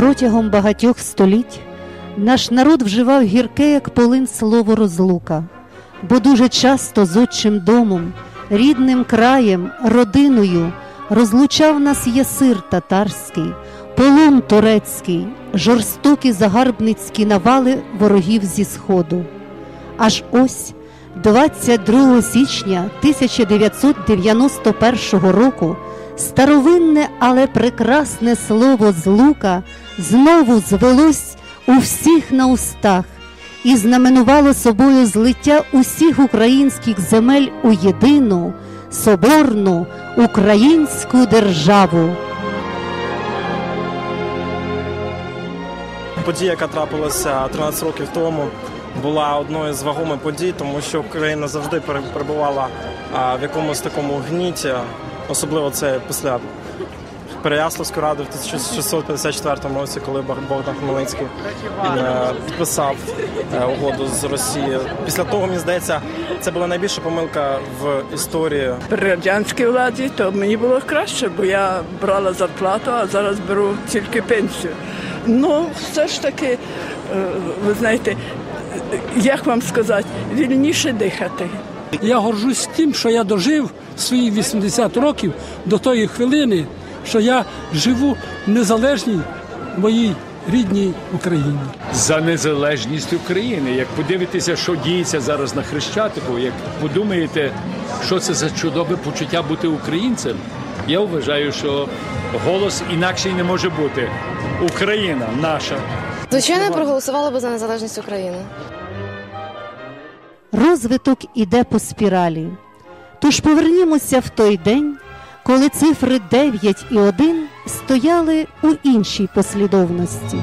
Протягом багатьох століть наш народ вживав гірке, як полин слово розлука, бо дуже часто з отчим домом, рідним краєм, родиною розлучав нас ясир татарський, полон турецький, жорстокі загарбницькі навали ворогів зі сходу. Аж ось 22 січня 1991 року старовинне, але прекрасне слово злука знову звелось у всіх на устах і знаменувало собою злиття усіх українських земель у єдину соборну українську державу. Подія, яка трапилася 13 років тому, була одною з вагомих подій, тому що Україна завжди перебувала в якомусь такому гніті, особливо це після Переяславської ради в 1654 році, коли Богдан Хмельницький е, підписав е, угоду з Росією. Після того, мені здається, це була найбільша помилка в історії При радянській владі то мені було краще, бо я брала зарплату, а зараз беру тільки пенсію. Ну, все ж таки, е, ви знаєте, як вам сказати, вільніше дихати. Я горжусь тим, що я дожив свої 80 років до тої хвилини, що я живу в незалежній моїй рідній Україні. за незалежність України. Як подивитися, що діється зараз на Хрещатику, як подумаєте, що це за чудове почуття бути українцем, я вважаю, що голос інакший не може бути. Україна наша. Звичайно, проголосувала би за незалежність України. Розвиток іде по спіралі. Тож повернімося в той день, коли цифри 9 і 1 стояли у іншій послідовності.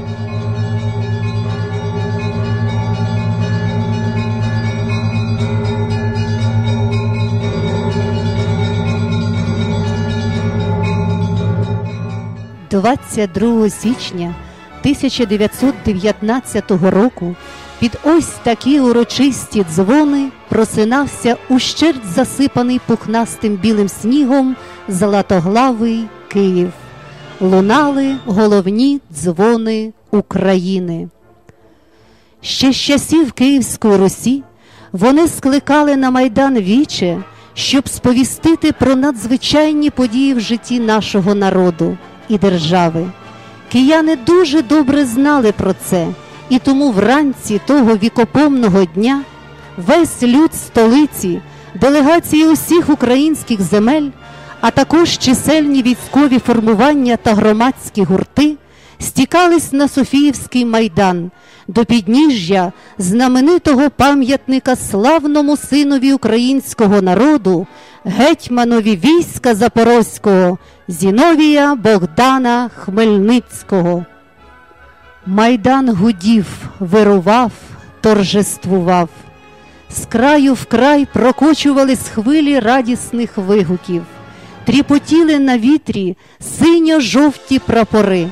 – 22 січня 1919 року під ось такі урочисті дзвони просинався ущерть засипаний пухнастим білим снігом златоглавий Київ. Лунали головні дзвони України. Ще з часів Київської Русі вони скликали на майдан віче, щоб сповістити про надзвичайні події в житті нашого народу і держави. Кияни дуже добре знали про це, і тому вранці того вікопомного дня весь люд столиці, делегації усіх українських земель, а також чисельні військові формування та громадські гурти стікались на Софіївський майдан до підніжжя знаменитого пам'ятника славному синові українського народу, гетьманові війська Запорозького Зіновія Богдана Хмельницького. Майдан гудів, вирував, торжествував. З краю в край прокочувались хвилі радісних вигуків, тріпотіли на вітрі синьо-жовті прапори,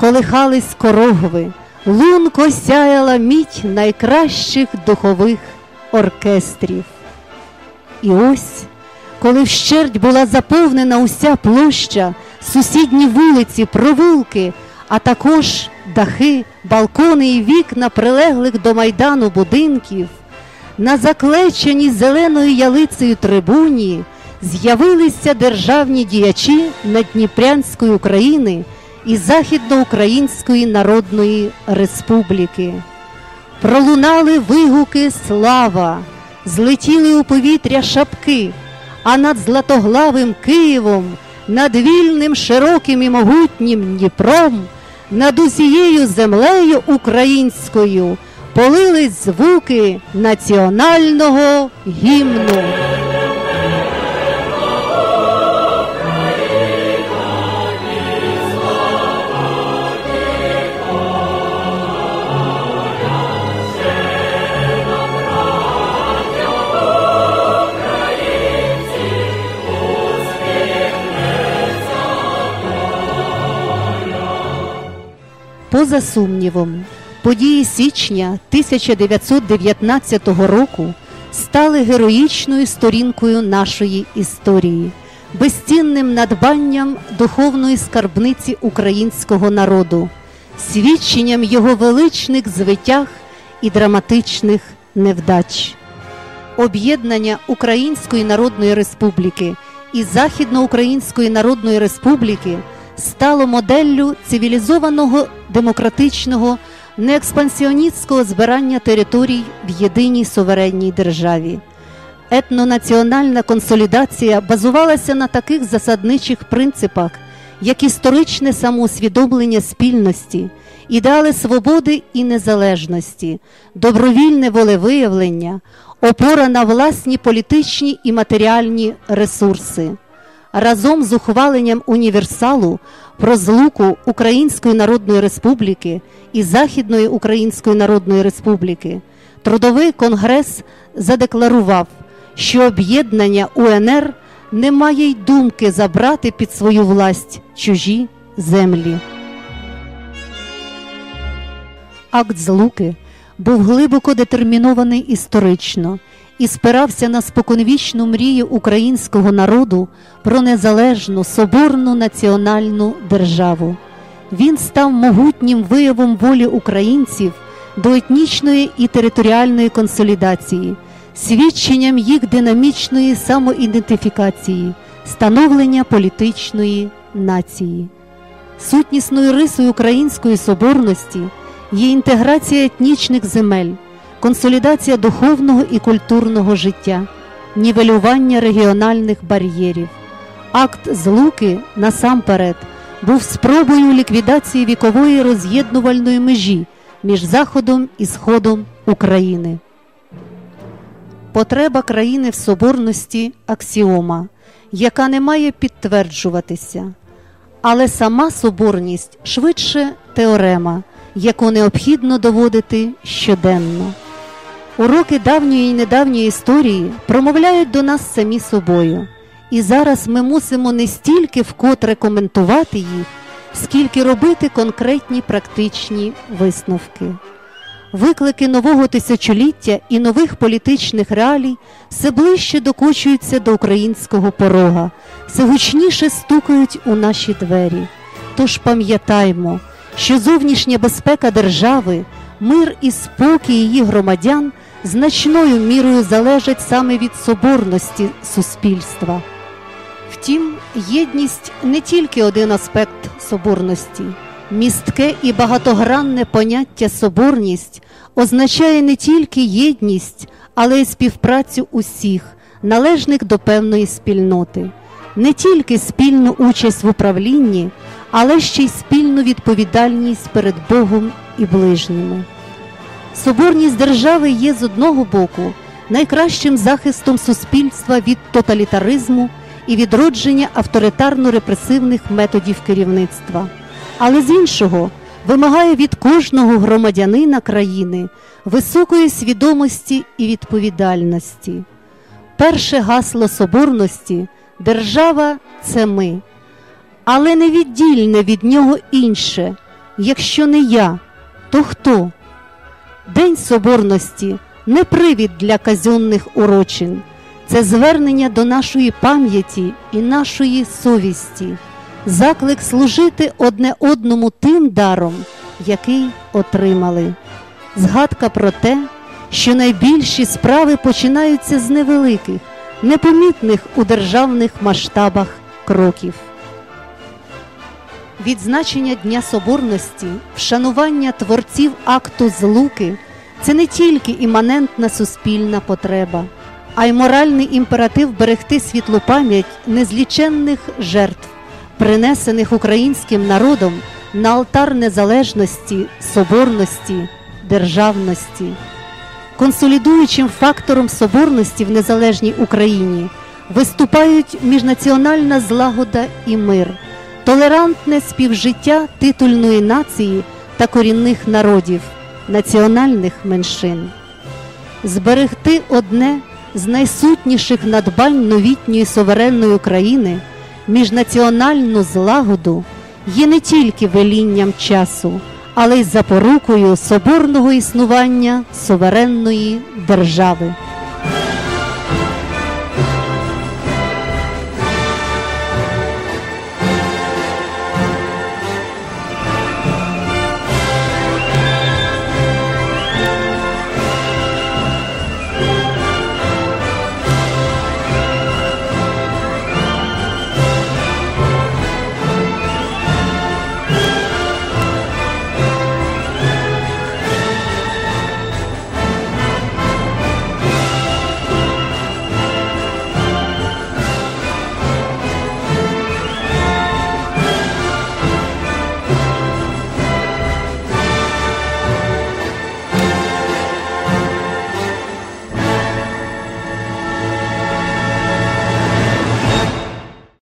колихались корогви, лунко сяяла мідь найкращих духових оркестрів. І ось, коли вщерть була заповнена уся площа, сусідні вулиці, провулки, а також дахи, балкони і вікна прилеглих до майдану будинків, на заклеченій зеленою ялицею трибуні з'явилися державні діячі Надніпрянської України і Західноукраїнської Народної Республіки. Пролунали вигуки слава, злетіли у повітря шапки, а над златоглавим Києвом, над вільним широким і могутнім Дніпром, над усією землею українською полились звуки національного гімну. Поза сумнівом, події січня 1919 року стали героїчною сторінкою нашої історії, безцінним надбанням духовної скарбниці українського народу, свідченням його величних звитяг і драматичних невдач. Об'єднання Української Народної Республіки і Західноукраїнської Народної Республіки стало моделлю цивілізованого демократичного неекспансіоністського збирання територій в єдиній суверенній державі. Етнонаціональна консолідація базувалася на таких засадничих принципах, як історичне самоусвідомлення спільності, ідеали свободи і незалежності, добровільне волевиявлення, опора на власні політичні і матеріальні ресурси. Разом з ухваленням універсалу про злуку Української Народної Республіки і Західної Української Народної Республіки Трудовий конгрес задекларував, що об'єднання УНР не має й думки забрати під свою власть чужі землі. Акт Злуки був глибоко детермінований історично і спирався на споконвічну мрію українського народу про незалежну соборну національну державу. Він став могутнім виявом волі українців до етнічної і територіальної консолідації, свідченням їх динамічної самоідентифікації, становлення політичної нації. Сутнісною рисою української соборності є інтеграція етнічних земель, консолідація духовного і культурного життя, нівелювання регіональних бар'єрів. Акт злуки насамперед був спробою ліквідації вікової роз'єднувальної межі між Заходом і Сходом України. Потреба країни в соборності аксіома, яка не має підтверджуватися, але сама соборність швидше теорема, яку необхідно доводити щоденно. Уроки давньої і недавньої історії промовляють до нас самі собою, і зараз ми мусимо не стільки вкотре коментувати їх, скільки робити конкретні практичні висновки. Виклики нового тисячоліття і нових політичних реалій все ближче докочуються до українського порога, все гучніше стукають у наші двері. Тож пам'ятаймо, що зовнішня безпека держави, мир і спокій її громадян значною мірою залежать саме від соборності суспільства. Втім, єдність не тільки один аспект соборності. Містке і багатогранне поняття соборність означає не тільки єдність, але й співпрацю усіх, належних до певної спільноти, не тільки спільну участь в управлінні, але ще й спільну відповідальність перед Богом і ближніми. Соборність держави є з одного боку найкращим захистом суспільства від тоталітаризму і відродження авторитарно-репресивних методів керівництва, але з іншого вимагає від кожного громадянина країни високої свідомості і відповідальності. Перше гасло соборності держава це ми, але невіддільне від нього інше. Якщо не я, то хто? День Соборності не привід для казенних урочин, це звернення до нашої пам'яті і нашої совісті, заклик служити одне одному тим даром, який отримали. Згадка про те, що найбільші справи починаються з невеликих, непомітних у державних масштабах кроків. Відзначення Дня Соборності, вшанування творців акту злуки це не тільки іманентна суспільна потреба, а й моральний імператив берегти світлу пам'ять незліченних жертв, принесених українським народом на алтар незалежності, соборності, державності. Консолідуючим фактором соборності в незалежній Україні виступають міжнаціональна злагода і мир толерантне співжиття титульної нації та корінних народів, національних меншин, зберегти одне з найсутніших надбань новітньої суверенної України міжнаціональну злагоду є не тільки велінням часу, але й запорукою соборного існування суверенної держави.